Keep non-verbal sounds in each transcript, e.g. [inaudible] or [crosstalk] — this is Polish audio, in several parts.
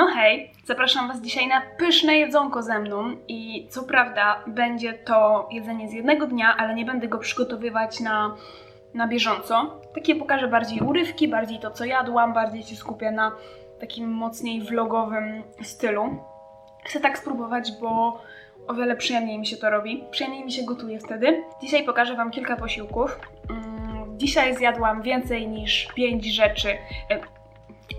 No hej, zapraszam Was dzisiaj na pyszne jedzonko ze mną i co prawda będzie to jedzenie z jednego dnia, ale nie będę go przygotowywać na, na bieżąco. Takie pokażę bardziej urywki, bardziej to co jadłam, bardziej się skupię na takim mocniej vlogowym stylu. Chcę tak spróbować, bo o wiele przyjemniej mi się to robi. Przyjemniej mi się gotuje wtedy. Dzisiaj pokażę Wam kilka posiłków. Mm, Dzisiaj zjadłam więcej niż 5 rzeczy.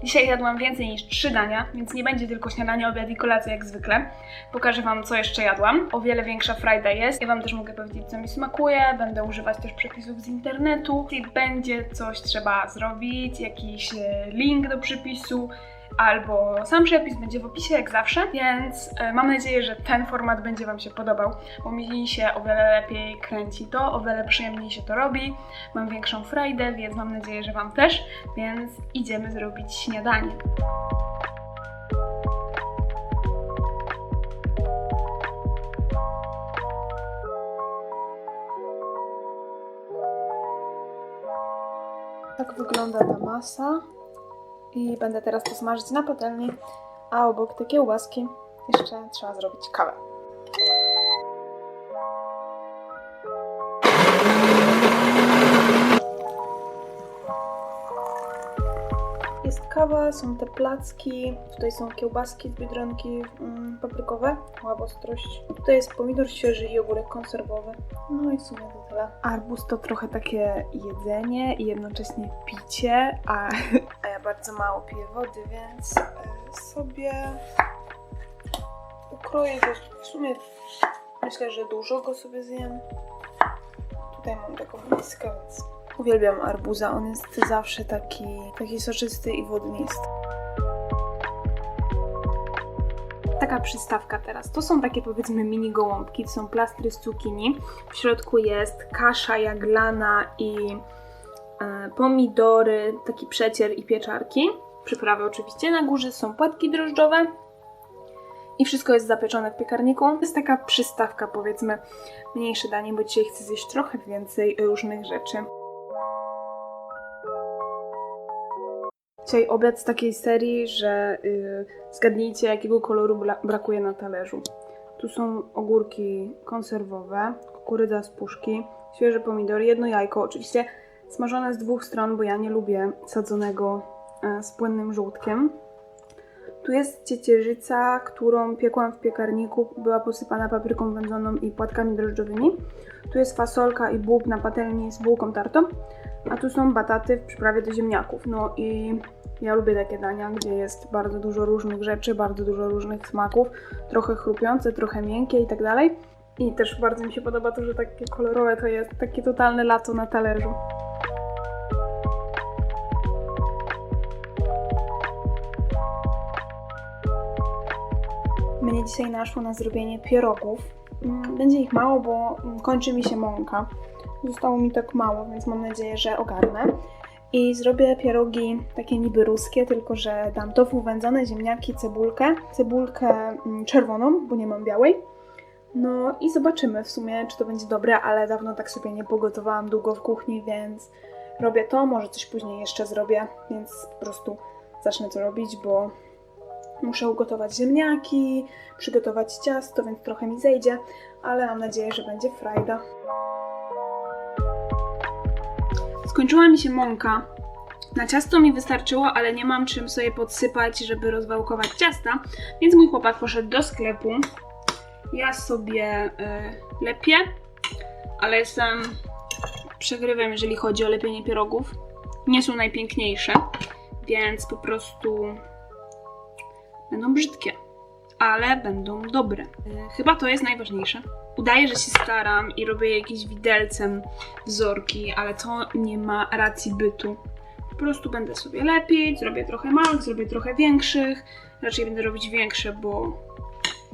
Dzisiaj jadłam więcej niż 3 dania, więc nie będzie tylko śniadanie, obiad i kolacja jak zwykle. Pokażę Wam, co jeszcze jadłam. O wiele większa frajda jest. Ja Wam też mogę powiedzieć, co mi smakuje. Będę używać też przepisów z internetu. Jeśli będzie coś trzeba zrobić, jakiś e, link do przepisu, albo sam przepis będzie w opisie jak zawsze, więc e, mam nadzieję, że ten format będzie Wam się podobał, bo mi się o wiele lepiej kręci to, o wiele przyjemniej się to robi, mam większą frajdę, więc mam nadzieję, że Wam też, więc idziemy zrobić śniadanie. Tak wygląda ta masa i będę teraz to smażyć na patelni, a obok te kiełbaski jeszcze trzeba zrobić kawę. Jest kawa, są te placki, tutaj są kiełbaski z Biedronki mm, paprykowe, łabostrość. Tutaj jest pomidor świeży i ogórek konserwowy. No i w sumie to tyle. Arbuz to trochę takie jedzenie i jednocześnie picie, a, [laughs] a ja bardzo mało piję wody, więc e, sobie ukroję go. W sumie myślę, że dużo go sobie zjem. Tutaj mam taką miskę, więc uwielbiam arbuza. On jest zawsze taki, taki soczysty i wodnisty. Taka przystawka teraz. To są takie powiedzmy mini gołąbki, to są plastry z cukinii. W środku jest kasza jaglana i e, pomidory, taki przecier i pieczarki. Przyprawy oczywiście. Na górze są płatki drożdżowe. I wszystko jest zapieczone w piekarniku. To jest taka przystawka, powiedzmy, mniejsze danie, bo dzisiaj chcę zjeść trochę więcej różnych rzeczy. Dzisiaj obiad z takiej serii, że yy, zgadnijcie, jakiego koloru brakuje na talerzu. Tu są ogórki konserwowe, kukurydza z puszki, świeże pomidory, jedno jajko, oczywiście smażone z dwóch stron, bo ja nie lubię sadzonego e, z płynnym żółtkiem. Tu jest ciecierzyca, którą piekłam w piekarniku, była posypana papryką wędzoną i płatkami drożdżowymi. Tu jest fasolka i bób na patelni z bułką tartą, a tu są bataty w przyprawie do ziemniaków. No i ja lubię takie dania, gdzie jest bardzo dużo różnych rzeczy, bardzo dużo różnych smaków, trochę chrupiące, trochę miękkie i tak dalej. I też bardzo mi się podoba to, że takie kolorowe to jest takie totalne lato na talerzu. Mnie dzisiaj naszło na zrobienie pierogów. Mm, Będzie ich mało, bo mm, kończy mi się mąka. Zostało mi tak mało, więc mam nadzieję, że ogarnę. I zrobię pierogi takie niby ruskie, tylko że dam tofu wędzone, ziemniaki, cebulkę. Cebulkę mm, czerwoną, bo nie mam białej. No i zobaczymy w sumie, czy to będzie dobre, ale dawno tak sobie nie pogotowałam długo w kuchni, więc robię to, może coś później jeszcze zrobię, więc po prostu zacznę to robić, bo muszę ugotować ziemniaki, przygotować ciasto, więc trochę mi zejdzie, ale mam nadzieję, że będzie frajda. Skończyła mi się mąka. Na ciasto mi wystarczyło, ale nie mam czym sobie podsypać, żeby rozwałkować ciasta, więc mój chłopak poszedł do sklepu. Ja sobie y, lepię, ale jestem przegrywem, jeżeli chodzi o lepienie pierogów. Nie są najpiękniejsze, więc po prostu będą brzydkie, ale będą dobre. Y, Chyba to jest najważniejsze. Udaję, że się staram i robię jakieś widelcem wzorki, ale to nie ma racji bytu. Po prostu będę sobie lepić, zrobię trochę małych, zrobię trochę większych. Raczej będę robić większe, bo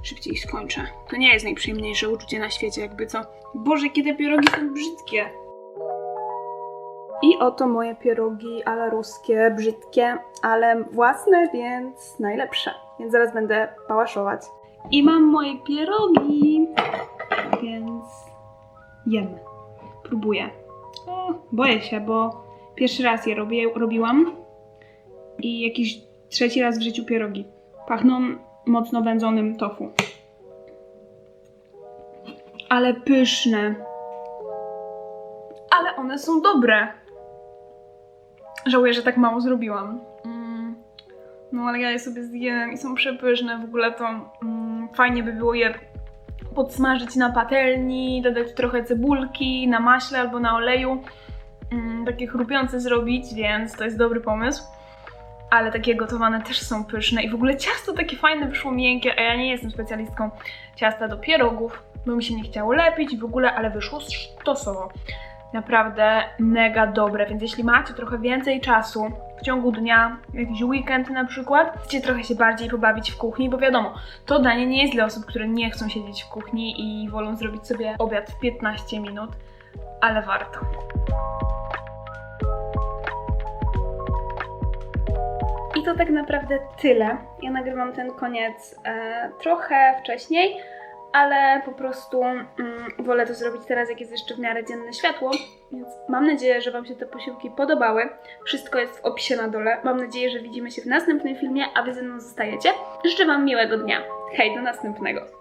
szybciej skończę. To nie jest najprzyjemniejsze uczucie na świecie, jakby co. Boże, kiedy pierogi są brzydkie. I oto moje pierogi ale ruskie, brzydkie, ale własne, więc najlepsze. Więc zaraz będę pałaszować. I mam moje pierogi, więc jemy. Próbuję. O, boję się, bo pierwszy raz je robię, robiłam i jakiś trzeci raz w życiu pierogi. Pachną mocno wędzonym tofu. Ale pyszne. Ale one są dobre. Żałuję, że tak mało zrobiłam. Mm. No ale ja je sobie zjem i są przepyszne. W ogóle to mm, fajnie by było je podsmażyć na patelni, dodać trochę cebulki na maśle albo na oleju. Mm, takie chrupiące zrobić, więc to jest dobry pomysł. Ale takie gotowane też są pyszne i w ogóle ciasto takie fajne wyszło miękkie, a ja nie jestem specjalistką ciasta do pierogów, bo mi się nie chciało lepić w ogóle, ale wyszło sztosowo. Naprawdę mega dobre, więc jeśli macie trochę więcej czasu w ciągu dnia, jakiś weekend na przykład, chcecie trochę się bardziej pobawić w kuchni, bo wiadomo, to danie nie jest dla osób, które nie chcą siedzieć w kuchni i wolą zrobić sobie obiad w 15 minut, ale warto. I to tak naprawdę tyle. Ja nagrywam ten koniec e, trochę wcześniej, ale po prostu mm, wolę to zrobić teraz, jak jest jeszcze w miarę dzienne światło. Więc mam nadzieję, że Wam się te posiłki podobały. Wszystko jest w opisie na dole. Mam nadzieję, że widzimy się w następnym filmie, a Wy ze mną zostajecie. Życzę Wam miłego dnia. Hej, do następnego.